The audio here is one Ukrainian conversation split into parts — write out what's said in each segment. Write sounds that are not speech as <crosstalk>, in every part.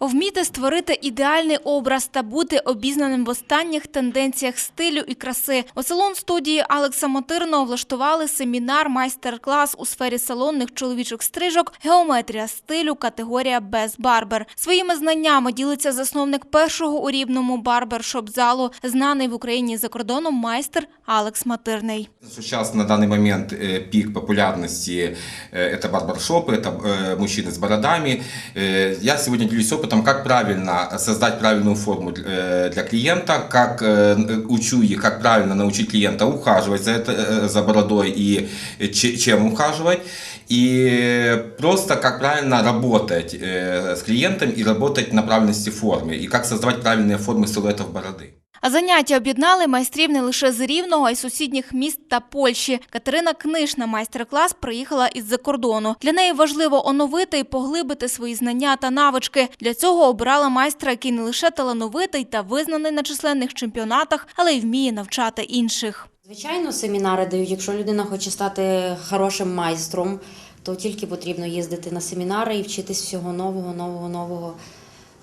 Вміти створити ідеальний образ та бути обізнаним в останніх тенденціях стилю і краси. У салон студії Алекса Мотирного влаштували семінар, майстер-клас у сфері салонних чоловічих стрижок, геометрія стилю, категорія без барбер. Своїми знаннями ділиться засновник першого у рівному барбершоп залу, знаний в Україні і за кордоном майстер Алекс Матирний. Сейчас на данный момент э, пик популярности э, это барбершопы, это э, мужчины с бородами. Э, Я сегодня делюсь опытом, как правильно создать правильную форму э, для клиента, как э, учу их, как правильно научить клиента ухаживать за, это, э, за бородой и че- чем ухаживать. И просто как правильно работать э, с клиентом и работать на правильности формы. И как создавать правильные формы силуэтов бороды. Заняття об'єднали майстрів не лише з Рівного, а й сусідніх міст та Польщі. Катерина Книж на майстер-клас приїхала із-за кордону. Для неї важливо оновити і поглибити свої знання та навички. Для цього обирала майстра, який не лише талановитий та визнаний на численних чемпіонатах, але й вміє навчати інших. Звичайно, семінари дають. Якщо людина хоче стати хорошим майстром, то тільки потрібно їздити на семінари і вчитись всього нового, нового, нового.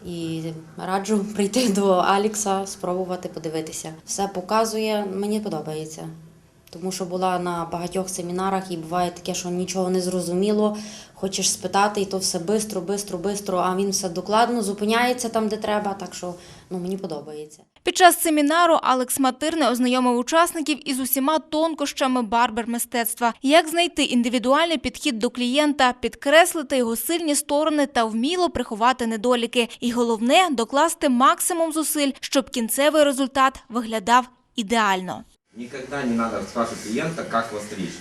І раджу <laughs> прийти до Алікса, спробувати подивитися. Все показує, мені подобається. Тому що була на багатьох семінарах і буває таке, що нічого не зрозуміло. Хочеш спитати, і то все бистро, бистро, бистро, а він все докладно зупиняється там, де треба. Так що ну, мені подобається. Під час семінару Алекс Матирне ознайомив учасників із усіма тонкощами барбер-мистецтва, як знайти індивідуальний підхід до клієнта, підкреслити його сильні сторони та вміло приховати недоліки. І головне докласти максимум зусиль, щоб кінцевий результат виглядав ідеально. Никогда не надо спрашивать клиента, как его стричь.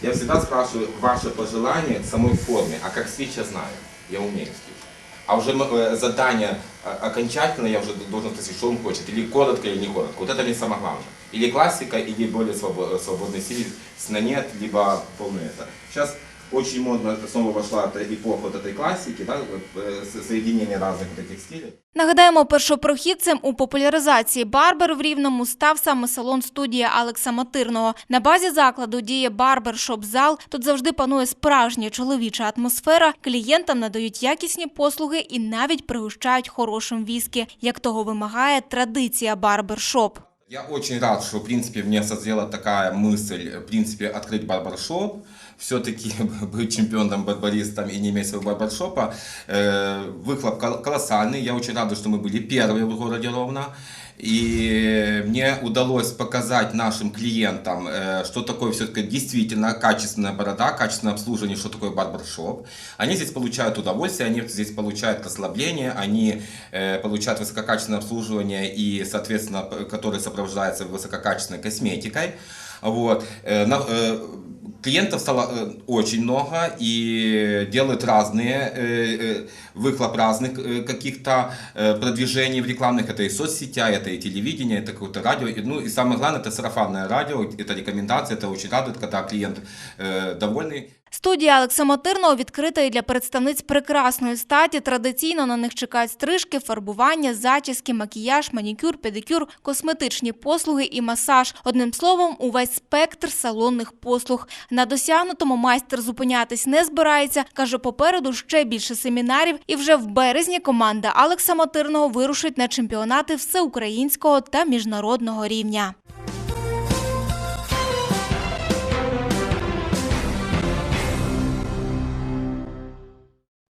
Я всегда спрашиваю ваше пожелание к самой форме, а как стричь я знаю, я умею стричь. А уже э, задание э, окончательно я уже должен спросить, что он хочет, или коротко, или не коротко. Вот это мне самое главное. Или классика, или более свобо- свободный стиль, с нет, либо полный это. Сейчас очень модно снова вошла эта эпоха вот этой классики, да, вот, э, с- соединение разных вот этих стилей. Нагадаємо, першопрохідцем у популяризації барбер в Рівному став саме салон студія Алекса Матирного. На базі закладу діє барбершоп зал. Тут завжди панує справжня чоловіча атмосфера. Клієнтам надають якісні послуги і навіть пригощають хорошим віскі, як того вимагає традиція барбершоп. Я очень рад, что, в принципе, мне созрела такая мысль, в принципе, открыть барбершоп. Все-таки <laughs> быть чемпионом-барбаристом и не иметь своего барбершопа. Э, выхлоп кол- колоссальный. Я очень рад, что мы были первые в городе Ровно. И мне удалось показать нашим клиентам, э, что такое все-таки действительно качественная борода, качественное обслуживание, что такое барбершоп. Они здесь получают удовольствие, они здесь получают расслабление, они э, получают высококачественное обслуживание и, соответственно, которое сопровождается высококачественной косметикой. Вот. Э, на- э, Клиентов стало э, очень много и делают разные, э, э, выхлоп разных э, каких-то э, продвижений в рекламных. Это и соцсетя, это и телевидение, это какое-то радио. И, ну и самое главное, это сарафанное радио, это рекомендации, это очень радует, когда клиент э, довольный. Студія Алекса Матирного відкрита і для представниць прекрасної статі. Традиційно на них чекають стрижки, фарбування, зачіски, макіяж, манікюр, педикюр, косметичні послуги і масаж. Одним словом, увесь спектр салонних послуг. На досягнутому майстер зупинятись не збирається. Каже, попереду ще більше семінарів. І вже в березні команда Алекса Матирного вирушить на чемпіонати всеукраїнського та міжнародного рівня.